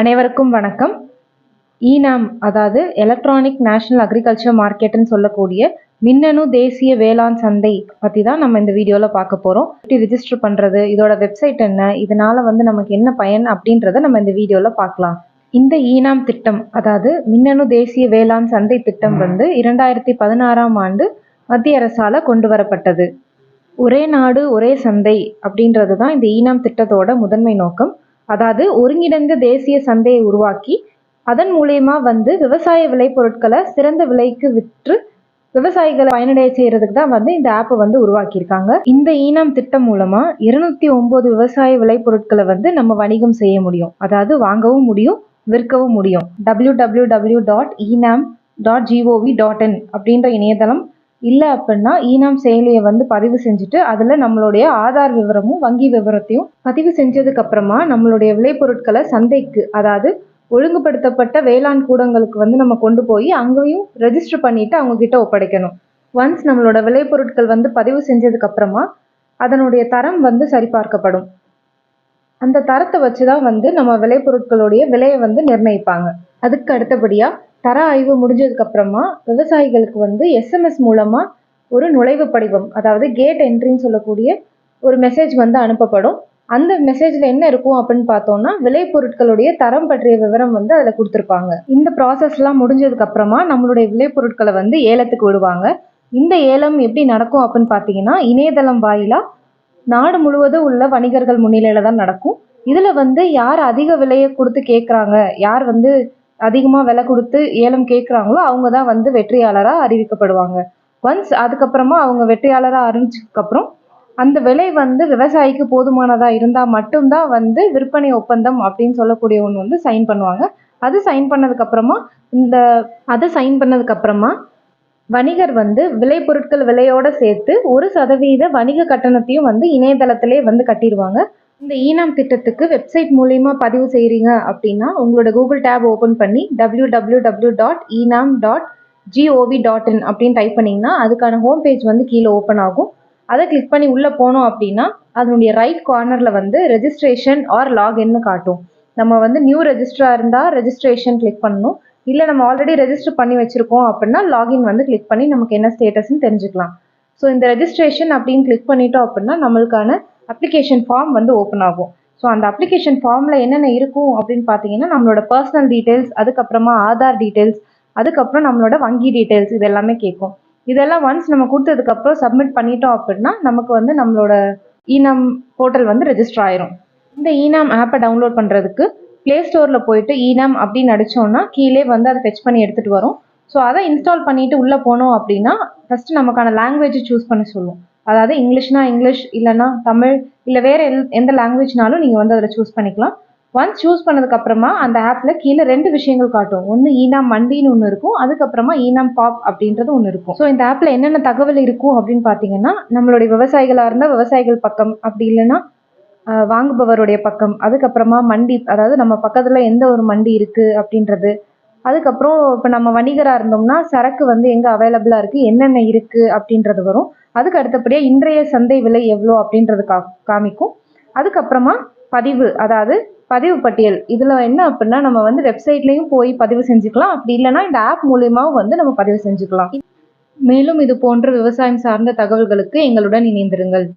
அனைவருக்கும் வணக்கம். ஈனாம் அதாவது எலக்ட்ரானிக் நேஷனல் அக்ரிகல்ச்சர் மார்க்கெட்டுன்னு சொல்லக்கூடிய மின்னணு தேசிய வேளாண் சந்தை பற்றி தான் நம்ம இந்த வீடியோவில் பார்க்க போகிறோம் எப்படி ரிஜிஸ்டர் பண்ணுறது இதோட வெப்சைட் என்ன இதனால் வந்து நமக்கு என்ன பயன் அப்படின்றத நம்ம இந்த வீடியோவில் பார்க்கலாம். இந்த ஈனாம் திட்டம் அதாவது மின்னணு தேசிய வேளாண் சந்தை திட்டம் வந்து இரண்டாயிரத்தி பதினாறாம் ஆண்டு மத்திய அரசால் கொண்டு வரப்பட்டது. ஒரே நாடு ஒரே சந்தை அப்படின்றது தான் இந்த ஈனாம் திட்டத்தோட முதன்மை நோக்கம். அதாவது ஒருங்கிணைந்த தேசிய சந்தையை உருவாக்கி அதன் மூலயமா வந்து விவசாய விளைபொருட்களை சிறந்த விலைக்கு விற்று விவசாயிகளை பயனடைய செய்யறதுக்கு தான் வந்து இந்த ஆப்பை வந்து உருவாக்கியிருக்காங்க. இந்த ஈனாம் திட்டம் மூலமா இருநூத்தி ஒன்பது விவசாய விளைபொருட்களை வந்து நம்ம வணிகம் செய்ய முடியும். அதாவது வாங்கவும் முடியும் விற்கவும் முடியும். W W W dot eNAM dot G O V dot in அப்படின்ற இணையதளம் இல்லை அப்படின்னா ஈனாம் செயலியை வந்து பதிவு செஞ்சுட்டு அதில் நம்மளுடைய ஆதார் விவரமும் வங்கி விவரத்தையும் பதிவு செஞ்சதுக்கு அப்புறமா நம்மளுடைய விளைபொருட்களை சந்தைக்கு அதாவது ஒழுங்குபடுத்தப்பட்ட வேளாண் கூடங்களுக்கு வந்து நம்ம கொண்டு போய் அங்கேயும் ரெஜிஸ்டர் பண்ணிட்டு அவங்க கிட்ட ஒப்படைக்கணும். ஒன்ஸ் நம்மளோட விளைபொருட்கள் வந்து பதிவு செஞ்சதுக்கு அப்புறமா அதனுடைய தரம் வந்து சரிபார்க்கப்படும். அந்த தரத்தை வச்சு தான் வந்து நம்ம விளைபொருட்களுடைய விலையை வந்து நிர்ணயிப்பாங்க. அதுக்கு அடுத்தபடியாக தர ஆய்வு முடிஞ்சதுக்கு அப்புறமா விவசாயிகளுக்கு வந்து எஸ்எம்எஸ் மூலமா ஒரு நுழைவு படிவம் அதாவது கேட் என்ட்ரின்னு சொல்லக்கூடிய ஒரு மெசேஜ் வந்து அனுப்பப்படும். அந்த மெசேஜில் என்ன இருக்கும் அப்படின்னு பார்த்தோம்னா விளைபொருட்களுடைய தரம் பற்றிய விவரம் வந்து அதில் கொடுத்துருப்பாங்க. இந்த ப்ராசஸ்லாம் முடிஞ்சதுக்கு அப்புறமா நம்மளுடைய விளைபொருட்களை வந்து ஏலத்துக்கு விடுவாங்க. இந்த ஏலம் எப்படி நடக்கும் அப்படின்னு பார்த்தீங்கன்னா இணையதளம் வாயிலாக நாடு முழுவதும் உள்ள வணிகர்கள் முன்னிலையில் தான் நடக்கும். இதில் வந்து யார் அதிக விலையை கொடுத்து கேட்குறாங்க யார் வந்து அதிகமாக விலை கொடுத்து ஏலம் கேட்குறாங்களோ அவங்க தான் வந்து வெற்றியாளராக அறிவிக்கப்படுவாங்க. ஒன்ஸ் அதுக்கப்புறமா அவங்க வெற்றியாளராக அறிவிச்சதுக்கப்புறம் அந்த விலை வந்து விவசாயிக்கு போதுமானதாக இருந்தால் மட்டும்தான் வந்து விற்பனை ஒப்பந்தம் அப்படின்னு சொல்லக்கூடிய ஒன்று வந்து சைன் பண்ணுவாங்க. அது சைன் பண்ணதுக்கப்புறமா இந்த அதை சைன் பண்ணதுக்கப்புறமா வணிகர் வந்து விளைபொருட்கள் விலையோடு சேர்த்து ஒரு சதவீத வணிக கட்டணத்தையும் வந்து இணையதளத்திலே வந்து கட்டிடுவாங்க. இந்த ஈனாம் திட்டத்துக்கு வெப்சைட் மூலயமா பதிவு செய்கிறீங்க அப்படின்னா உங்களோட கூகுள் டேப் ஓப்பன் பண்ணி W W W dot eNAM dot G O V dot in அப்படின்னு டைப் பண்ணிங்கன்னா அதுக்கான ஹோம் பேஜ் வந்து கீழே ஓப்பன் ஆகும். அதை கிளிக் பண்ணி உள்ளே போனோம் அப்படின்னா அதனுடைய ரைட் கார்னரில் வந்து ரெஜிஸ்ட்ரேஷன் ஆர் லாகின்னு காட்டும். நம்ம வந்து நியூ ரெஜிஸ்டராக இருந்தால் ரெஜிஸ்ட்ரேஷன் கிளிக் பண்ணணும். இல்லை நம்ம ஆல்ரெடி ரெஜிஸ்டர் பண்ணி வச்சுருக்கோம் அப்படின்னா லாகின் வந்து கிளிக் பண்ணி நமக்கு என்ன ஸ்டேட்டஸ்ன்னு தெரிஞ்சுக்கலாம். ஸோ இந்த ரெஜிஸ்ட்ரேஷன் அப்படின்னு கிளிக் பண்ணிட்டோம் அப்படின்னா நம்மளுக்கான அப்ளிகேஷன் ஃபார்ம் வந்து ஓப்பன் ஆகும். ஸோ அந்த அப்ளிகேஷன் ஃபார்மில் என்னென்ன இருக்கும் அப்படின்னு பார்த்தீங்கன்னா நம்மளோட பர்சனல் டீட்டெயில்ஸ் அதுக்கப்புறமா ஆதார் டீட்டெயில்ஸ் அதுக்கப்புறம் நம்மளோட வங்கி டீட்டெயில்ஸ் இது எல்லாமே கேட்கும். இதெல்லாம் ஒன்ஸ் நம்ம கொடுத்ததுக்கப்புறம் சப்மிட் பண்ணிட்டோம் அப்படின்னா நமக்கு வந்து நம்மளோட இனம் போர்ட்டல் வந்து ரெஜிஸ்டர் ஆயிரும். இந்த ஈனாம் ஆப்பை டவுன்லோட் பண்ணுறதுக்கு ப்ளே ஸ்டோரில் போயிட்டு ஈனாம் அப்படின்னு அடித்தோம்னா கீழே வந்து அதை ஃபெச் பண்ணி எடுத்துகிட்டு வரும். ஸோ அதை இன்ஸ்டால் பண்ணிவிட்டு உள்ளே போனோம் அப்படின்னா ஃபஸ்ட்டு நமக்கான லாங்குவேஜ் சூஸ் பண்ண சொல்லும். அதாவது இங்கிலீஷ்னா இங்கிலீஷ் இல்லைன்னா தமிழ் இல்லை வேறு எல் எந்த லாங்குவேஜ்னாலும் நீங்கள் வந்து அதில் சூஸ் பண்ணிக்கலாம். ஒன்ஸ் சூஸ் பண்ணதுக்கப்புறமா அந்த ஆப்பில் கீழே ரெண்டு விஷயங்கள் காட்டும். ஒன்று ஈனாம் மண்டின்னு ஒன்று இருக்கும். அதுக்கப்புறமா ஈனாம் பாப் அப்படின்றது ஒன்று இருக்கும். ஸோ இந்த ஆப்பில் என்னென்ன தகவல் இருக்கும் அப்படின்னு பார்த்தீங்கன்னா நம்மளுடைய விவசாயிகளாக இருந்தால் விவசாயிகள் பக்கம் அப்படி இல்லைன்னா வாங்குபவருடைய பக்கம். அதுக்கப்புறமா மண்டி அதாவது நம்ம பக்கத்தில் எந்த ஒரு மண்டி இருக்குது அப்படின்றது. அதுக்கப்புறம் இப்போ நம்ம வணிகராக இருந்தோம்னா சரக்கு வந்து எங்கே அவைலபிளாக இருக்குது என்னென்ன இருக்குது அப்படின்றது வரும். அதுக்கு அடுத்தபடியாக இன்றைய சந்தை விலை எவ்வளோ அப்படின்றது கா காமிக்கும். அதுக்கப்புறமா பதிவு அதாவது பதிவு பட்டியல். இதில் என்ன அப்படின்னா நம்ம வந்து வெப்சைட்லேயும் போய் பதிவு செஞ்சுக்கலாம். அப்படி இல்லைன்னா இந்த ஆப் மூலியமாகவும் வந்து நம்ம பதிவு செஞ்சுக்கலாம். மேலும் இது போன்ற விவசாயம் சார்ந்த தகவல்களுக்கு எங்களுடன் இணைந்திருங்கள்.